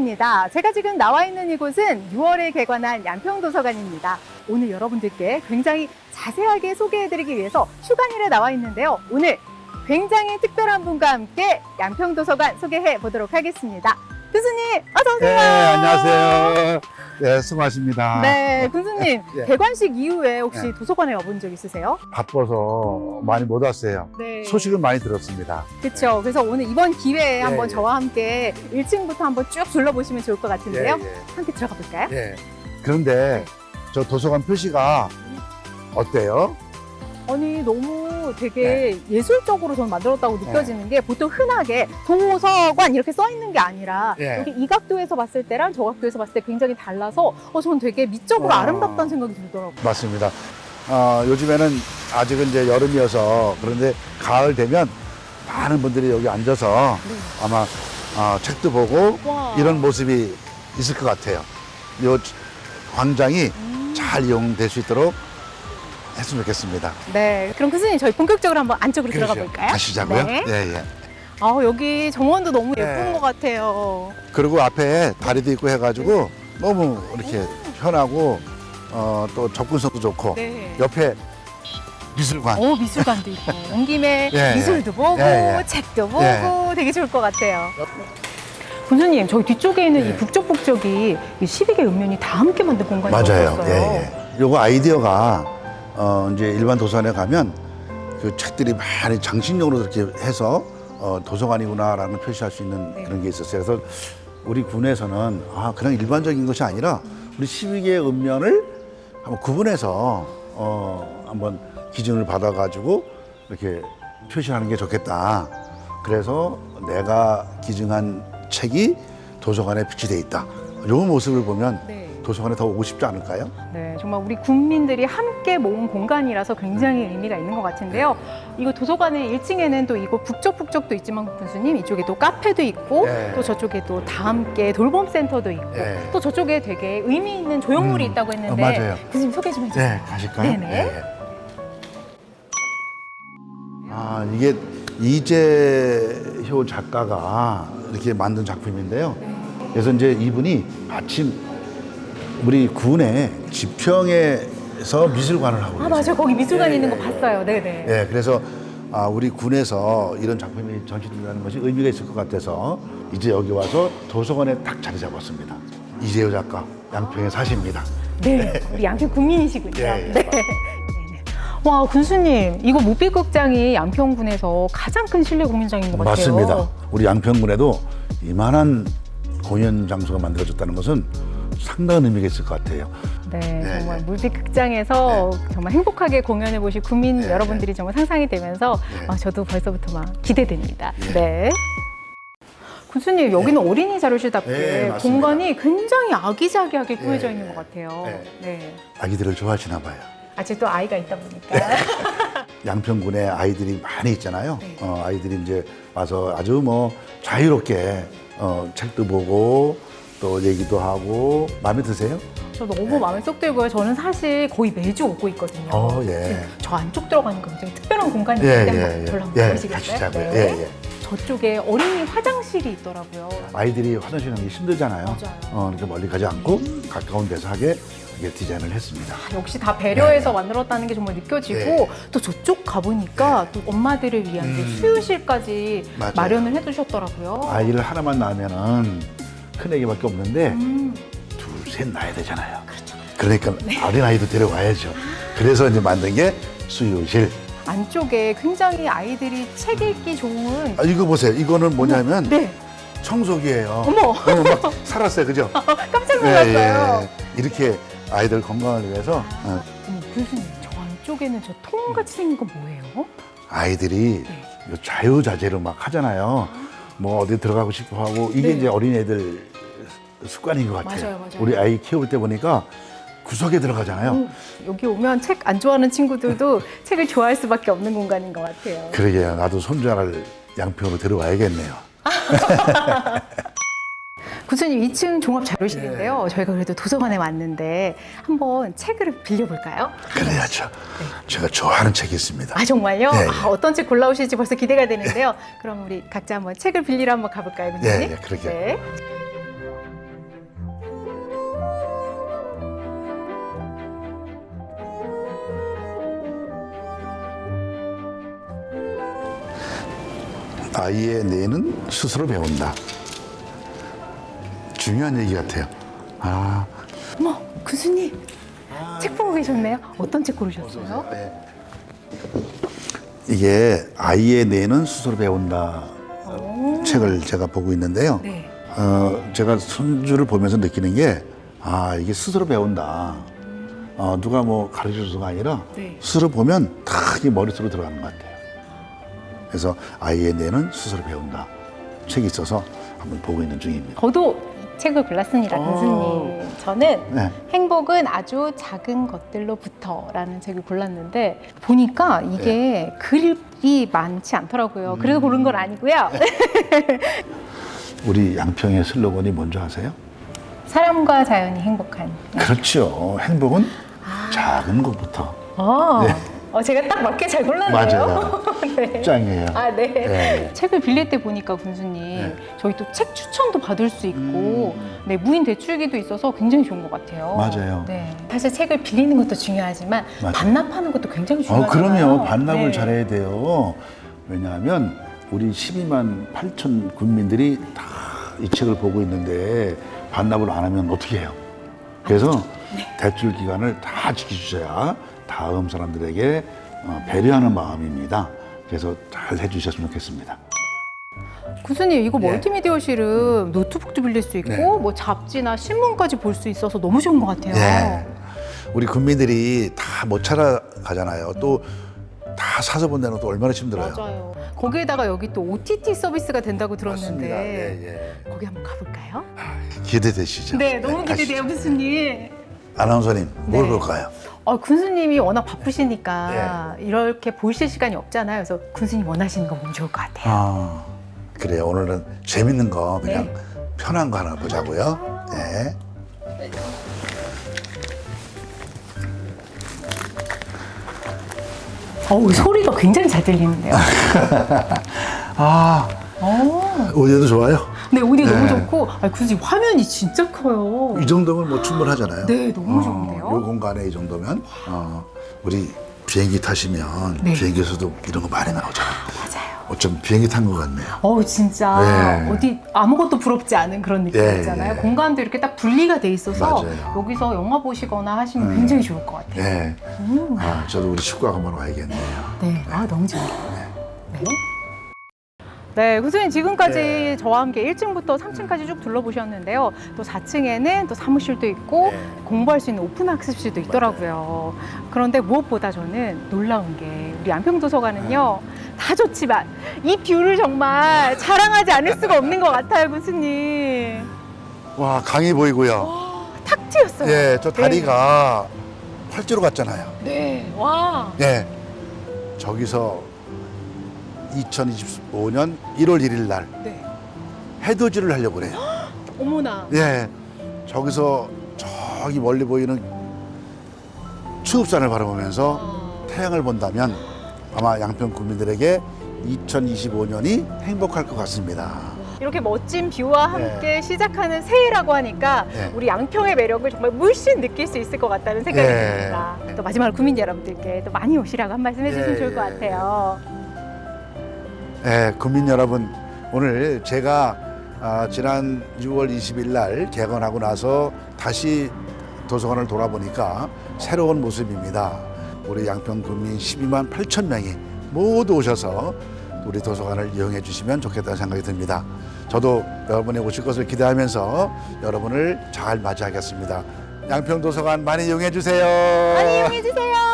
양평입니다. 제가 지금 나와 있는 이곳은 6월에 개관한 양평도서관입니다. 오늘 여러분들께 굉장히 자세하게 소개해드리기 위해서 휴관일에 나와 있는데요. 오늘 굉장히 특별한 분과 함께 양평도서관 소개해 보도록 하겠습니다. 교수님, 어서 오세요. 네, 안녕하세요. 네, 수고하십니다. 네, 교수님, 예. 개관식 이후에 혹시 예. 도서관에 와본 적 있으세요? 바빠서 많이 못 왔어요. 네. 소식은 많이 들었습니다. 그렇죠. 그래서 오늘 이번 기회에 예, 한번 예. 저와 함께 1층부터 한번 쭉 둘러보시면 좋을 것 같은데요. 예, 함께 들어가 볼까요? 예. 예. 그런데 저 도서관 표시가 어때요? 아니 너무 되게 예술적으로 저는 만들었다고 느껴지는 게 보통 흔하게 도서관 이렇게 써 있는 게 아니라 예. 여기 이 각도에서 봤을 때랑 저 각도에서 봤을 때 굉장히 달라서 어 저는 되게 미적으로 어. 아름답다는 생각이 들더라고요. 맞습니다. 어, 요즘에는 아직은 이제 여름이어서 그런데 가을 되면 많은 분들이 여기 앉아서 아마 어, 책도 보고 와. 이런 모습이 있을 것 같아요. 요 광장이 음. 잘 이용될 수 있도록 했으면 좋겠습니다. 네, 그럼 교수님 저희 본격적으로 한번 안쪽으로 들어가 그러죠. 볼까요? 가시자고요. 네. 예, 예. 아 여기 정원도 너무 네. 예쁜 것 같아요. 그리고 앞에 다리도 있고 해가지고 너무 이렇게 편하고 어, 또 접근성도 좋고 네. 옆에 미술관 오 미술관도 있고 온 김에 예, 미술도 예. 보고 예, 예. 책도 보고 예. 되게 좋을 것 같아요. 군수님 저기 뒤쪽에 있는 이 예. 북적북적이 이 12개 읍면이 다 함께 만든 공간이 맞아요. 예, 예. 요거 아이디어가 어, 이제 일반 도서관에 가면 그 책들이 많이 장식용으로 이렇게 해서 어, 도서관이구나라는 표시할 수 있는 네. 그런 게 있었어요. 그래서 우리 군에서는 아 그냥 일반적인 것이 아니라 우리 12개의 읍면을 한번 구분해서 어, 한번 기준을 받아가지고 이렇게 표시하는 게 좋겠다. 그래서 내가 기증한 책이 도서관에 비치돼 있다. 요 모습을 보면 네. 도서관에 더 오고 싶지 않을까요? 네, 정말 우리 국민들이 함께 모은 공간이라서 굉장히 의미가 있는 것 같은데요. 이거 도서관의 1층에는 또 이거 북적북적도 있지만 군수님 이쪽에 또 카페도 있고 네. 또 저쪽에 또 다 함께 돌봄 센터도 있고 네. 또 저쪽에 되게 의미 있는 조형물이 음, 있다고 했는데 어, 맞아요. 교수님 소개 좀 해주세요. 네, 가실까요? 네네. 아, 이게 이재효 작가가 이렇게 만든 작품인데요. 그래서 이제 이분이 마침 우리 군의 지평에서 미술관을 하고 아 계세요. 맞아요, 거기 미술관 예, 있는 예, 거 예. 봤어요. 네네. 예, 그래서 아, 우리 군에서 이런 작품이 전시된다는 것이 의미가 있을 것 같아서 이제 여기 와서 도서관에 딱 자리 잡았습니다. 이재효 작가, 양평에 사십니다. 네, 우리 양평 국민이시군요. 예, 예. 네. 네네. 와, 군수님, 이거 무비극장이 양평군에서 가장 큰 실내 공연장인 것 같아요. 맞습니다. 우리 양평군에도 이만한 공연 장소가 만들어졌다는 것은 상당한 의미가 있을 것 같아요. 네, 네, 정말 네. 무비극장에서 정말 행복하게 공연해 보실 국민 네, 여러분들이 정말 상상이 되면서 네. 아, 저도 벌써부터 막 기대됩니다. 네. 네. 군수님, 여기는 어린이 자료실답게 네. 공간이 굉장히 아기자기하게 꾸며져 네, 있는 것 같아요. 네. 네. 아기들을 좋아하시나 봐요. 아직 또 아이가 있다 보니까. 양평군에 아이들이 많이 있잖아요. 네. 어, 아이들이 이제 와서 아주 뭐 자유롭게 어, 책도 보고 또 얘기도 하고 마음에 드세요? 저 너무 마음에 쏙 들고요. 저는 사실 거의 매주 오고 있거든요. 어, 예. 네, 저 안쪽 들어가니까 굉장히 특별한 공간이 예, 있는데 예, 한번 예. 저를 한번 예, 보시겠어요? 가시자고요. 네. 예, 예. 저쪽에 어린이 화장실이 있더라고요. 아이들이 화장실 가기 힘들잖아요. 맞아요. 어, 이렇게 멀리 가지 않고 가까운 데서 하게 디자인을 했습니다. 역시 다 배려해서 만들었다는 게 정말 느껴지고 네. 또 저쪽 가보니까 또 엄마들을 위한 이제 음. 수유실까지 맞아요. 마련을 해두셨더라고요. 아이를 하나만 낳으면은 큰 애기밖에 없는데 음, 둘, 셋 낳아야 되잖아요. 그러니까 어린 아이도 데려와야죠. 그래서 이제 만든 게 수유실. 안쪽에 굉장히 아이들이 책 읽기 좋은 아, 이거 보세요. 이거는 뭐냐면 네, 청소기예요. 어머 어, 막 살았어요, 그죠? 깜짝 예, 놀랐어요. 예. 이렇게 아이들 건강을 위해서 어, 어머, 교수님 저 안쪽에는 저 통같이 생긴 건 뭐예요? 아이들이 네. 요 자유자재로 막 하잖아요. 뭐 어디 들어가고 싶어 하고 이게 네. 이제 어린애들 습관인 것 같아요. 맞아요, 맞아요. 우리 아이 키울 때 보니까 구석에 들어가잖아요. 음, 여기 오면 책 안 좋아하는 친구들도 책을 좋아할 수밖에 없는 공간인 것 같아요. 그러게요. 나도 손자를 양평으로 데려와야겠네요. 교수님 2층 종합 자료실인데요. 네. 저희가 그래도 도서관에 왔는데 한번 책을 빌려볼까요? 그래야죠. 네. 제가 좋아하는 책이 있습니다. 아 정말요? 예, 예. 아, 어떤 책 골라오실지 벌써 기대가 되는데요. 그럼 우리 각자 한번 책을 빌리러 한번 가볼까요, 예, 선생님? 예, 그러게요. 네. 아이의 뇌는 스스로 배운다. 중요한 얘기 같아요. 아, 어머, 교수님. 책 보고 계셨네요. 어떤 책 고르셨어요? 네. 이게 아이의 뇌는 스스로 배운다 책을 제가 보고 있는데요. 네. 어, 제가 손주를 보면서 느끼는 게, 아, 이게 스스로 배운다. 어, 누가 뭐 가르쳐 줘서가 아니라 네. 스스로 보면 다 이게 머릿속으로 들어가는 것 같아요. 그래서 아이의 뇌는 스스로 배운다. 책이 있어서 한번 보고 있는 중입니다. 저도 이 책을 골랐습니다, 어. 교수님. 저는 네. 행복은 아주 작은 것들로부터라는 책을 골랐는데 보니까 이게 네. 글이 많지 않더라고요. 그래서 음. 고른 건 아니고요. 우리 양평의 슬로건이 뭔지 아세요? 사람과 자연이 행복한. 그렇죠. 행복은 작은 것부터. 아, 네. 어, 제가 딱 맞게 잘 골랐네요. 맞아요. 네. 짱이에요. 아, 네. 네. 책을 빌릴 때 보니까 군수님 네. 저희 또 책 추천도 받을 수 있고 음. 네, 무인 대출기도 있어서 굉장히 좋은 것 같아요. 맞아요. 네. 사실 책을 빌리는 것도 중요하지만 맞아요. 반납하는 것도 굉장히 어, 중요하잖아요. 그럼요. 반납을 네. 잘해야 돼요. 왜냐하면 우리 12만 8천 국민들이 다 이 책을 보고 있는데 반납을 안 하면 어떻게 해요? 그래서 네. 대출 기간을 다 지켜주셔야 다음 사람들에게 어, 배려하는 마음입니다. 그래서 잘 해주셨으면 좋겠습니다. 교수님 이거 네. 멀티미디어실은 노트북도 빌릴 수 있고 네. 뭐 잡지나 신문까지 볼 수 있어서 너무 좋은 것 같아요. 네. 우리 국민들이 다 못 찾아가잖아요. 또 다 사서 본다는 또 얼마나 힘들어요. 맞아요. 거기에다가 여기 또 OTT 서비스가 된다고 들었는데 맞습니다. 예, 예. 거기 한번 가볼까요? 기대되시죠? 네, 너무 기대돼요, 가시죠. 교수님. 아나운서님, 뭘 네. 볼까요? 어, 군수님이 워낙 바쁘시니까 이렇게 보실 시간이 없잖아요. 그래서 군수님 원하시는 거 보면 좋을 것 같아요. 아, 그래요. 오늘은 재밌는 거 그냥 네. 편한 거 하나 보자고요. 네. 어우, 소리가 굉장히 잘 들리는데요. 아, 어. 오디오도 좋아요. 네, 너무 네. 좋고, 아, 군수님 화면이 진짜 커요. 이 정도면 뭐 충분하잖아요. 네, 너무 어, 좋은데요? 요 공간에 이 정도면 어, 우리 비행기 타시면 네. 비행기에서도 이런 거 많이 나오잖아요. 맞아요. 어쩜 비행기 탄 것 같네요. 어우, 진짜 네. 어디 아무것도 부럽지 않은 그런 느낌 예, 있잖아요. 예. 공간도 이렇게 딱 분리가 돼 있어서 맞아요. 여기서 영화 보시거나 하시면 음. 굉장히 좋을 것 같아요. 네. 음. 아, 저도 우리 식구가 한번 와야겠네요. 네, 아 너무 좋아요. 네. 네, 교수님 지금까지 네. 저와 함께 1층부터 3층까지 쭉 둘러보셨는데요. 또 4층에는 또 사무실도 있고 네. 공부할 수 있는 오픈 학습실도 있더라고요. 그런데 무엇보다 저는 놀라운 게 우리 안평 도서관은요. 다 좋지만 이 뷰를 정말 자랑하지 않을 수가 없는 것 같아요, 교수님. 와, 강이 보이고요. 탁 트였어요. 예, 저 다리가 활주로 같잖아요. 네, 와. 네. 저기서 2025년 1월 1일 날 네. 해돋이를 하려고 그래요. 어머나. 예. 저기서 저기 멀리 보이는 추읍산을 바라보면서 아. 태양을 본다면 아마 양평 국민들에게 2025년이 행복할 것 같습니다. 이렇게 멋진 뷰와 함께 시작하는 새해라고 하니까 네. 우리 양평의 매력을 정말 물씬 느낄 수 있을 것 같다는 생각이 네. 듭니다. 또 마지막으로 국민 여러분들께 또 많이 오시라고 한 말씀 해주시면 네. 좋을 것 같아요. 예, 국민 여러분, 오늘 제가 아, 지난 6월 20일 날 개관하고 나서 다시 도서관을 돌아보니까 새로운 모습입니다. 우리 양평 국민 12만 8천 명이 모두 오셔서 우리 도서관을 이용해 주시면 좋겠다는 생각이 듭니다. 저도 여러분이 오실 것을 기대하면서 여러분을 잘 맞이하겠습니다. 양평 도서관 많이 이용해 주세요. 많이 이용해 주세요.